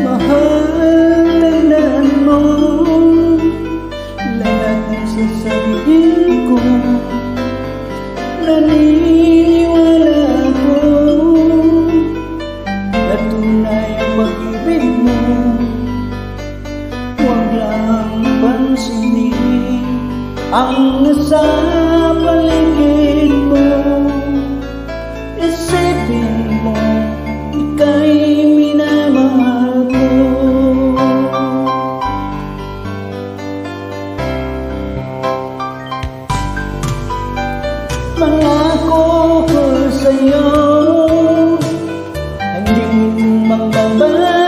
Mahal, tandaan mo Lahat sarili ko Naniniwala ako. Na tunay ang pag-ibig mo Huwag lang pansinin Ang nasa Pangako ko sa'yo Hindi mo magbabago.